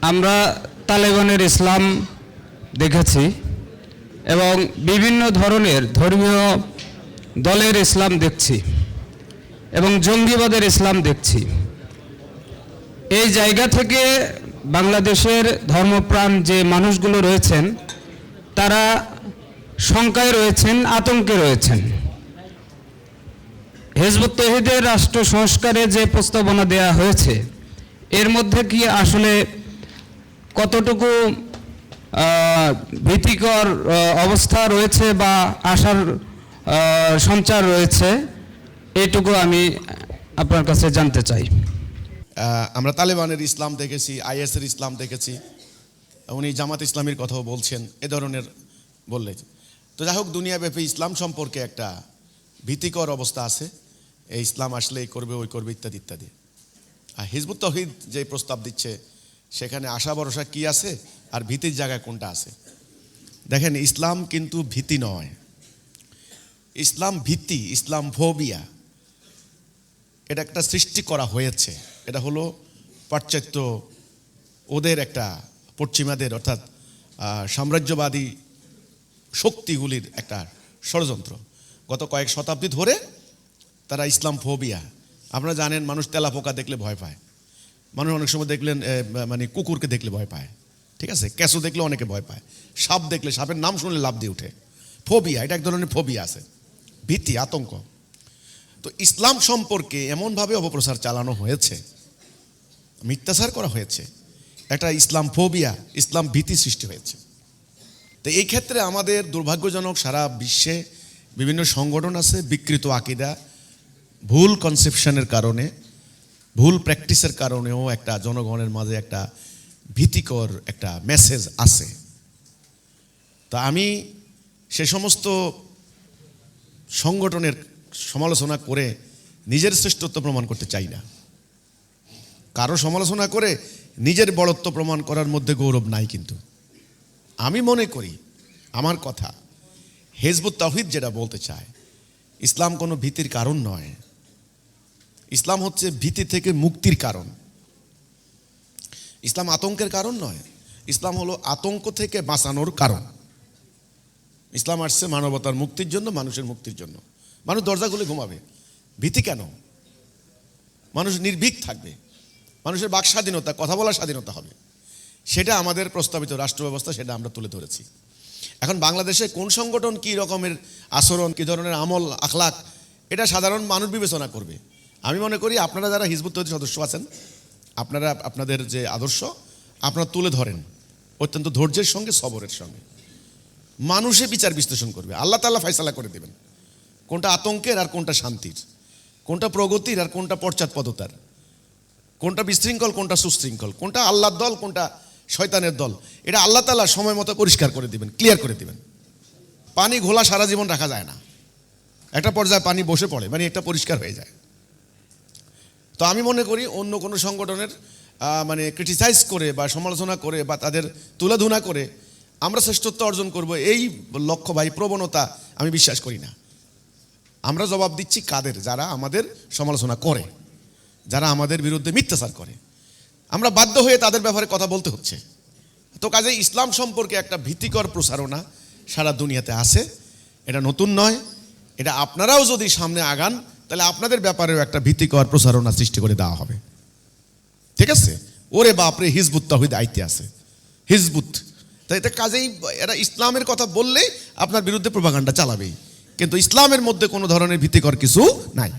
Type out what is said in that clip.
আমরা তালেবানের ইসলাম দেখেছি এবং বিভিন্ন ধরনের ধর্মীয় দলের ইসলাম দেখছি এবং জঙ্গিবাদের ইসলাম দেখছি। এই জায়গা থেকে বাংলাদেশের ধর্মপ্রাণ যে মানুষগুলো রয়েছেন, তারা শঙ্কায় রয়েছেন, আতঙ্কে রয়েছেন। হেজবুত তহিদের রাষ্ট্র সংস্কারে যে প্রস্তাবনা দেয়া হয়েছে, এর মধ্যে কি আসলে কতটুকু ভীতিকর অবস্থা রয়েছে বা আশার সঞ্চার রয়েছে, এটুকু আমি আপনার কাছে জানতে চাই। আমরা তালেবানের ইসলাম দেখেছি, আইএসের ইসলাম দেখেছি, উনি জামাত ইসলামের কথাও বলছেন, এ ধরনের বললে। তো যাই হোক, দুনিয়াব্যাপী ইসলাম সম্পর্কে একটা ভীতিকর অবস্থা আছে, এই ইসলাম আসলে এই করবে, ওই করবে ইত্যাদি ইত্যাদি। আর হিজবুত তহিদ যে প্রস্তাব দিচ্ছে সেখানে আশা ভরসা কি আছে আর ভীতির জায়গায় কোনটা আছে? দেখেন, ইসলাম কিন্তু ভীতি নয়। ইসলাম ভীতি, ইসলাম ফোবিয়া এটা একটা সৃষ্টি করা হয়েছে। এটা হলো পাশ্চাত্য ওদের একটা পশ্চিমাদের অর্থাৎ সাম্রাজ্যবাদী শক্তিগুলির একটা ষড়যন্ত্র। গত কয়েক শতাব্দী ধরে তারা ইসলাম ফোবিয়া আপনারা জানেন, মানুষ তেলা পোকা দেখলে ভয় পায়। মানুষ অনেক সময় দেখলেন মানে কুকুরকে দেখলে ভয় পায়। ঠিক আছে? ক্যাসো দেখলে অনেকে ভয় পায়। সাপ দেখলে, সাপের নাম শুনলে লাভ দিয়ে ওঠে ফোবিয়া, এটা এক ধরনের ফোবিয়া আছে। ভীতি, আতঙ্ক। তো ইসলাম সম্পর্কে এমনভাবে অপপ্রচার চালানো হয়েছে, মিথ্যাচার করা হয়েছে, একটা ইসলাম ফোবিয়া, ইসলাম ভীতি সৃষ্টি হয়েছে। তো এই ক্ষেত্রে আমাদের দুর্ভাগ্যজনক সারা বিশ্বে বিভিন্ন সংগঠন আছে, বিকৃত আকিদা, ভুল কনসেপশনের কারণে ভুল প্র্যাকটিসের কারণেও একটা জনগণের মাঝে একটা ভীতিকর একটা মেসেজ আছে তা আমি সে সমস্ত সংগঠনের সমালোচনা করে নিজের শ্রেষ্ঠত্ব প্রমাণ করতে চাই না। কারও সমালোচনা করে নিজের বড়ত্ব প্রমাণ করার মধ্যে গৌরব নাই কিন্তু। আমি মনে করি, আমার কথা, হেজবুত তাহিদ যেটা বলতে চায়, ইসলাম কোনো ভীতির কারণ নয়। ইসলাম হচ্ছে ভীতি থেকে মুক্তির কারণ। ইসলাম আতঙ্কের কারণ নয়। ইসলাম হলো আতঙ্ক থেকে বাঁচানোর কারণ। ইসলাম আসছে মানবতার মুক্তির জন্য, মানুষের মুক্তির জন্য। মানুষ দরজা খুলে ঘুমাবে। ভীতি কেন? মানুষ নির্ভীক থাকবে। মানুষের বাক স্বাধীনতা, কথা বলার স্বাধীনতা হবে। সেটা আমাদের প্রস্তাবিত রাষ্ট্র ব্যবস্থা, সেটা আমরা তুলে ধরেছি। এখন বাংলাদেশে কোন সংগঠন কি রকমের আচরণ, কি ধরনের আমল, আখলাক, এটা সাধারণ মানুষ বিবেচনা করবে। আমি মনে করি আপনারা যারা হিজবুত তৈরি সদস্য আছেন, আপনারা আপনাদের যে আদর্শ, আপনারা তুলে ধরেন। অত্যন্ত ধৈর্যের সঙ্গে, সবরের সঙ্গে। মানুষে বিচার বিশ্লেষণ করবে। আল্লাহ তাল্লাহ ফয়সালা করে দেবেন। কোনটা আতঙ্কের আর কোনটা শান্তির। কোনটা প্রগতির আর কোনটা পশ্চাৎপদতার। কোনটা বিশৃঙ্খল, কোনটা সুশৃঙ্খল। কোনটা আল্লাহর দল, কোনটা শয়তানের দল। এটা আল্লাহ তাল্লাহ সময় মতো পরিষ্কার করে দিবেন, ক্লিয়ার করে দিবেন। পানি ঘোলা সারা জীবন রাখা যায় না। একটা পর্যায়ে পানি বসে পড়ে মানে একটা পরিষ্কার হয়ে যায়। তো আমি মনে করি অন্য কোনো সংগঠনের মানে ক্রিটিসাইজ করে বা সমালোচনা করে বা তাদের তুলাধুনা করে আমরা শ্রেষ্ঠত্ব অর্জন করব এই লক্ষ্য এই প্রবণতা আমি বিশ্বাস করি না। আমরা জবাব দিচ্ছি কাদের? যারা আমাদের সমালোচনা করে, যারা আমাদের বিরুদ্ধে মিথ্যাচার করে। আমরা বাধ্য হয়ে তাদের ব্যাপারে কথা বলতে হচ্ছে। তো কাজে ইসলাম সম্পর্কে একটা ভীতিকর প্রসারণা সারা দুনিয়াতে আছে। এটা নতুন নয়। এটা আপনারাও যদি সামনে আগান তাহলে আপনাদের ব্যাপারেও একটা ভীতিকর প্রসারণা সৃষ্টি করে দেওয়া হবে। ঠিক আছে? ওরে বাপরে, হিজবুত তাহিদ আইতে আছে। হিজবুত। তাই এটা কাজেই এরা ইসলামের কথা বললেই আপনার বিরুদ্ধে প্রভাকাণ্ডা চালাবেই। কিন্তু ইসলামের মধ্যে কোনো ধরনের ভীতিকর কিছু নাই।